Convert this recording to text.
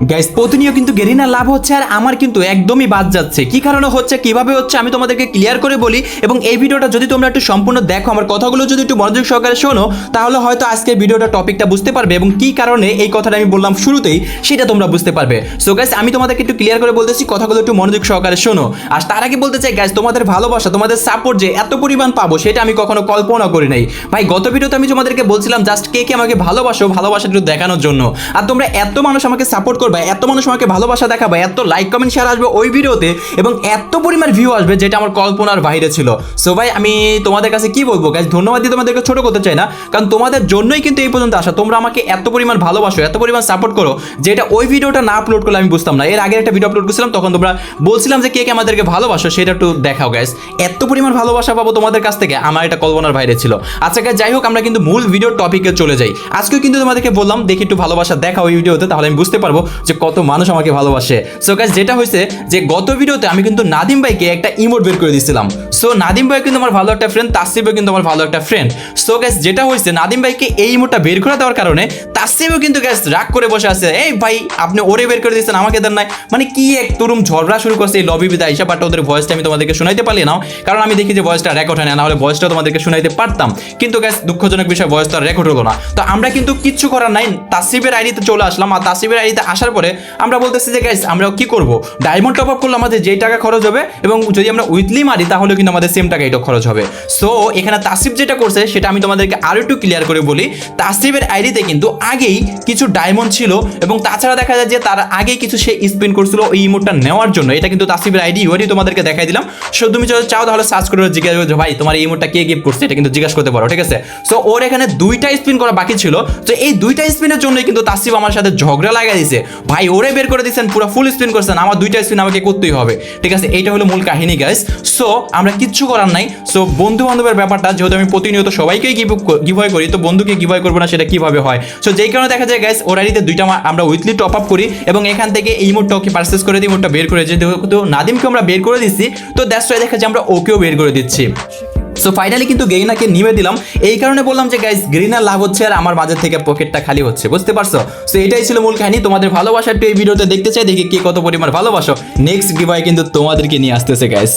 Guys প্রতিনিয়ত কিন্তু Garena লাভ হচ্ছে আর আমার কিন্তু একদমই বাদ যাচ্ছে। কি কারণে হচ্ছে, কীভাবে হচ্ছে, আমি তোমাদেরকে ক্লিয়ার করে বলি এবং এই ভিডিওটা যদি তোমরা একটু সম্পূর্ণ দেখো, আমার কথাগুলো যদি একটু মনোযোগ সহকারে শোনো, তাহলে হয়তো আজকে ভিডিওটা টপিকটা বুঝতে পারবে এবং কি কারণে এই কথাটা আমি বললাম শুরুতেই, সেটা তোমরা বুঝতে পারবে। সো গাইস আমি তোমাদেরকে একটু ক্লিয়ার করে বলতেছি, কথাগুলো একটু মনোযোগ সহকারে শোনো। আর তার আগে বলতে চাই গাইস তোমাদের ভালোবাসা, তোমাদের সাপোর্ট যে এত পরিমাণ পাবো, সেটা আমি কখনো কল্পনা করি নাই। ভাই, গত ভিডিওতে আমি তোমাদেরকে বলছিলাম জাস্ট কে কে আমাকে ভালোবাসো, ভালোবাসা একটু দেখানোর জন্য। আর তোমরা এত মানুষ আমাকে সাপোর্ট করবে এত মানুষ আমাকে ভালোবাসা দেখাবে এত লাইক কমেন্ট শেয়ার আসবে ওই ভিডিওতে এবং এত পরিমাণ ভিউ আসবে যেটা আমার কল্পনার বাইরে ছিল। সো ভাই আমি তোমাদের কাছে কি বলব গাইজ ধন্যবাদ দিয়ে তোমাদেরকে ছোট করতে চাই না কারণ তোমাদের জন্যই কিন্তু এই পর্যন্ত আসা। তোমরা আমাকে এত পরিমাণ ভালোবাসো এত পরিমাণ সাপোর্ট করো যেটা ওই ভিডিওটা না আপলোড করলে আমি বুঝতাম না। এর আগে একটা ভিডিও আপলোড করছিলাম তখন তোমরা বলছিলাম যে কে কে আমাদেরকে ভালোবাসো সেটা একটু দেখাও গাইজ এত পরিমাণ ভালোবাসা পাবো তোমাদের কাছ থেকে আমার এটা কল্পনার বাইরে ছিল। আচ্ছা guys, যাই হোক আমরা কিন্তু মূল ভিডিওর টপিকে চলে যাই। আজকেও কিন্তু তোমাদেরকে বললাম দেখি একটু ভালোবাসা দেখাও এই ভিডিওতে তাহলে আমি বুঝতে পারব যে কত মানুষ আমাকে ভালোবাসে। সো গাইজ যেটা হয়েছে যে গত ভিডিওতে আমি কিন্তু নাদিম ভাইকে একটা ইমোট বের করে দিয়েছিলাম সো নাদিম ভাই কিন্তু আমার ভালো একটা ফ্রেন্ড তাসিফ ভাই কিন্তু আমার ভালো একটা ফ্রেন্ড সো গাইজ যেটা হয়েছে, নাদিম ভাইকে এই ইমোটটা বের করে দেওয়ার কারণে তাসিফও কিন্তু গ্যাস রাগ করে বসে আছে, এই ভাই, আপনি ওরে বের করে দিয়েছেন, আমাকে দেন নাই। মানে কি এক তরুণ ঝগড়া শুরু করছে এই লবি বিদা হিসাব বাট ওদের ভয়েসটা আমি তোমাদেরকে শোনাইতে পারলি না। কারণ আমি দেখি যে ভয়েসটা রেকর্ড হয় না, নাহলে ভয়েসটা তোমাদেরকে শোনাইতে পারতাম। কিন্তু গ্যাস দুঃখজনক বিষয় ভয়েসটা রেকর্ড হলো না। তো আমরা কিন্তু কিচ্ছু করার নাই তাসিফের আইডিতে চলে আসলাম। আর তাসিফের আইডিতে আসার পরে আমরা বলতেছি যে গ্যাস আমরা কি করব? ডায়মন্ড টপ আপ করলে আমাদের যেই টাকা খরচ হবে এবং যদি আমরা উইথলি মারি, তাহলে কিন্তু আমাদের সেম টাকা এটা খরচ হবে। সো এখানে তাসিফ যেটা করছে, সেটা আমি তোমাদেরকে আরও একটু ক্লিয়ার করে বলি। তাসিফের আইডিতে কিন্তু আগেই কিছু ডায়মন্ড ছিল এবং তাছাড়া দেখা যায় যে, তার আগে কিছু সে স্পেন্ড করছিল ওই ইমোটটা নেওয়ার জন্য। এটা কিন্তু তাসিফের আইডি ওইটি তোমাদেরকে দেখাই দিলাম। সো তুমি যদি চাও, তাহলে সার্চ করে জিজ্ঞাসা করছ ভাই, তোমার এই ইমোটটা কে গিফট করছে? এটা কিন্তু জিজ্ঞাসা করতে পারো, ঠিক আছে? সো ওর এখানে দুইটা স্পিন করা বাকি ছিল। তো এই দুইটা স্পিনের জন্যই কিন্তু তাসিফ আমার সাথে ঝগড়া লাগাই দিয়েছে ভাই, ওরে বের করে দিয়েছেন পুরো ফুল স্পিন করছেন, আমার দুইটা স্পিন আমাকে করতেই হবে। ঠিক আছে, এইটা হলো মূল কাহিনী গাইস সো আমরা কিচ্ছু করার নাই। সো বন্ধু বান্ধবের ব্যাপারটা, যেহেতু আমি প্রতিনিয়ত সবাইকেই গিভ গিভয় করি, তো বন্ধুকে গিভয় করব না, সেটা কীভাবে হয়? সো যেই কারণে দেখা যায় গাইস ওর আইডিতে দুইটা আমরা উইকলি টপ আপ করি, এবং এখান থেকে এই মোটটা ওকে পারচেস করে দিই মোটটা বের করে যেহেতু নাদিমকে আমরা বের করে দিচ্ছি, তো দ্যাটস ওয়াই দেখা যায় আমরা ওকেও বের করে দিচ্ছি। সো ফাইনালি কিন্তু গেইনাকে নিমে দিলাম। এই কারণে বললাম যে গাইস গ্রিনার লাভ হচ্ছে আর আমার বাজার থেকে পকেটটা খালি হচ্ছে, বুঝতে পারছ? সো এটাই ছিল মূল কাহিনী। তোমাদের ভালোবাসা একটু এই ভিডিওতে দেখতে চাই, দেখি কে কত পরিমাণ ভালোবাসো। নেক্সট গিভাই কিন্তু তোমাদেরকে নিয়ে আসতেছে গাইস